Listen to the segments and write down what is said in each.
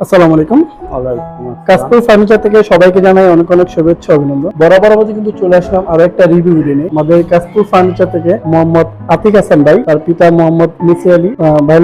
আসসালামু আলাইকুম। ফার্নিচার থেকে সবাইকে জানাই অনেক অনেক শুভেচ্ছা, অভিনন্দন। বরাবর মধ্যে কিন্তু চলে আসলাম আরও একটা রিভিউ আমাদের ফার্নিচার থেকে মোহাম্মদ আতিক হাসান ভাই, তার পিতা মোহাম্মদ মিসি আলী। ভাই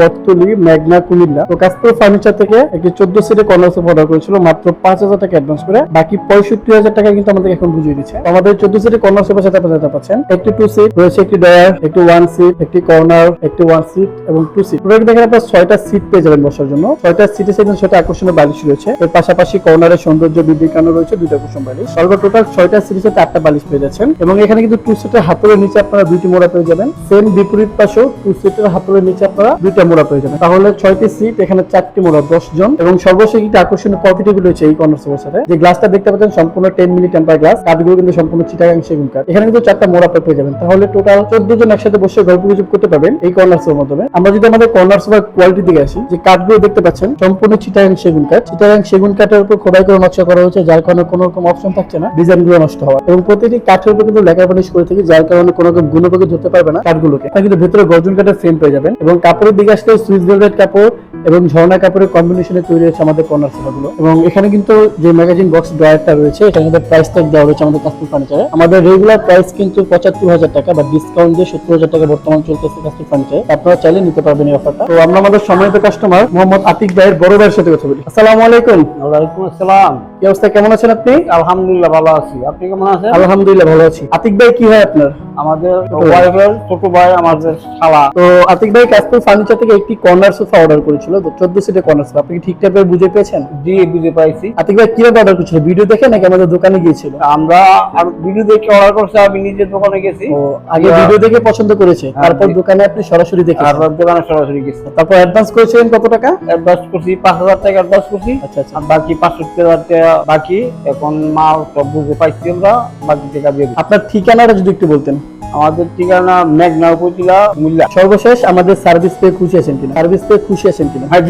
বটতলি মেঘনা, কুমিল্লা। তো ফার্নিচার থেকে একটি চোদ্দ সিটের কর্নার সোফা অর্ডার করেছিল, মাত্র পাঁচ হাজার টাকা অ্যাডভান্স করে। বাকি পঁয়ষট্টি হাজার টাকা কিন্তু আমাদের এখন বুঝিয়ে দিচ্ছে। আমাদের চোদ্দ সিটের কর্নার সোফার সাথে আপনারা পাচ্ছেন, একটি টু সিট রয়েছে একটি ডয়ার একটি ওয়ান সিট একটি কর্নার একটি ওয়ান সিট এবং টু সিট প্রোডাক্ট দেখেন আপনার ছয়টা সিট পেয়ে যাবেন বসার জন্য। ছয়টা সিটে সেখানে ছয়টা আকর্ষণীয় বালিশ রয়েছে। এর পাশাপাশি কর্নারের সৌন্দর্য বৃদ্ধির কারণে রয়েছে দুইটা কুসুম বালিশ। সর্ব টোটাল ছয়টা সাথে আটটা বালিশ পেয়ে যাচ্ছেন। এবং এখানে কিন্তু টু সিটের হাতলের নিচে আপনারা দুইটি মোড়া পেয়ে যাবেন। সেম বিপরীত পাশেও টু সিটের হাতলের নিচে আপনারা দুইটা মোড়া পেয়ে যাবেন। তাহলে ছয়টি সিট এখানে চারটি মোড়া, দশ জন। এবং সর্বশেষ একটি আকর্ষণীয় কফি রয়েছে এই কর্নার সোফার সাথে। যে গ্লাসটা দেখতে পাচ্ছেন সম্পূর্ণ টেন মিলি টেম্পার গ্লাস কাঠগুলো কিন্তু সম্পূর্ণ চিটাগাং সেগুন কাঠ। এখানে কিন্তু চারটা মোড়া পেয়ে যাবেন। তাহলে টোটাল চোদ্দ জন একসাথে বসে গল্প গুজব করতে পারবেন এই কর্নার সোফার মাধ্যমে। আমরা যদি আমাদের কর্নার সোফার কোয়ালিটি দিকে আসি, যে কাঠগুলো দেখতে পাচ্ছেন সম্পূর্ণ চিটাগাং সেগুন কাঠ। চিটাগাং সেগুন কাঠের উপর খোদাই করে নকশা করা হয়েছে, যার কারণে কোনো রকম অপশন থাকছে না ডিজাইনগুলো নষ্ট হওয়ার। এবং প্রতিটি কাঠের উপর কিন্তু লেখা পালিশ করে থাকি, যার কারণে কোনো রকম গুণপকে ধরতে পারবে না কাঠগুলোকে। আপনারা কিন্তু ভেতরে গর্জন কাঠের ফ্রেম পেয়ে যাবেন এবং কাপড়ের দিকে আসলে সুইচ ভেলভেট কাপড় এবং ঝর্ণা কাপড়ের কম্বিনেশনে তৈরি হয়েছে আমাদের কর্নার সোফাগুলো এবং এখানে কিন্তু যে ম্যাগাজিন বক্স ড্রয়ারটা রয়েছে এখানে কিন্তু প্রাইস ট্যাগ দেওয়া রয়েছে আমাদের কাস্টমার ফার্নিচারে আমাদের রেগুলার প্রাইস কিন্তু পঁচাত্তর হাজার টাকা বা ডিসকাউন্ট দিয়ে সত্তর হাজার টাকা বর্তমান চলতেছে কাস্টমার ফার্নিচারে আপনারা চাইলে নিতে পারবেন এই অফারটা তো আমরা আমাদের সম্মানিত কাস্টমার মোহাম্মদ আতিক ভাইয়ের বড় ভাইয়ের সাথে কথা বলি। আসসালামু আলাইকুম। ওয়ালাইকুম আসসালাম। কি অবস্থা? কেমন আছেন আপনি? আলহামদুলিল্লাহ ভালো আছি। আপনি কেমন আছেন? আলহামদুলিল্লাহ ভালো আছি। আতিক ভাই কি হয় আপনার? আমাদের ওয়াইফের ছোট ভাই আমাদের শালা। তো আতিক ভাই কাশপুর ফার্নিচার থেকে একটি কর্নার সোফা অর্ডার করেছিল চোদ্দ সিটের কর্নার সোফা আপনি কি ঠিক টাইপের বুঝে পেয়েছেন? জি বুঝে পাইছি। আতিক ভাই কীভাবে অর্ডার করেছিল? ভিডিও দেখে নাকি আমাদের দোকানে গিয়েছিল? আমরা আর ভিডিও দেখে অর্ডার করছি আমি নিজের দোকানে গেছি। ও আগে ভিডিও দেখে পছন্দ করেছে হ্যাঁ, তারপর দোকানে আপনি সরাসরি দেখে আর দোকানে সরাসরি গেছি। তারপর অ্যাডভান্স করেছিলেন কত টাকা? অ্যাডভান্স করছি পাঁচ হাজার টাকা অ্যাডভান্স করছি। আচ্ছা আচ্ছা। বাকি পাঁচষট্টি হাজার বাকি এখন মাল সব বুঝে পাইছি আমরা বাকি টাকা দিয়ে আপনার ঠিকানাটা যদি একটু বলতেন। আমাদের ঠিকানা মেঘনা উপজেলা কুমিল্লা সর্বশেষ আমাদের সার্ভিস পেয়ে খুশি আছেন কিনা? সার্ভিস পেয়ে খুশি আছেন কিনা? হ্যাঁ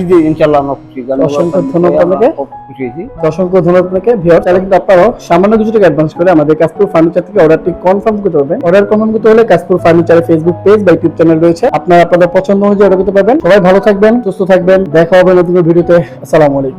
আমরা খুশি। অসংখ্য ধন্যবাদ আপনাকে। খুশি হয়েছি। অসংখ্য ধন্যবাদ আপনাকে। ভিউয়ার তাহলে কিন্তু আপনারাও সামান্য কিছু টাকা অ্যাডভান্স করে আমাদের কাশপুর ফার্নিচার থেকে অর্ডারটি কনফার্ম করতে পারবেন। অর্ডার কনফার্ম করতে হলে কাশপুর ফার্নিচারের ফেসবুক পেজ বা ইউটিউব চ্যানেল রয়েছে। আপনারা আপনাদের পছন্দ অনুযায়ী অর্ডার করতে পারবেন। সবাই ভালো থাকবেন সুস্থ থাকবেন। দেখা হবে নতুন ভিডিওতে। আসসালামু আলাইকুম।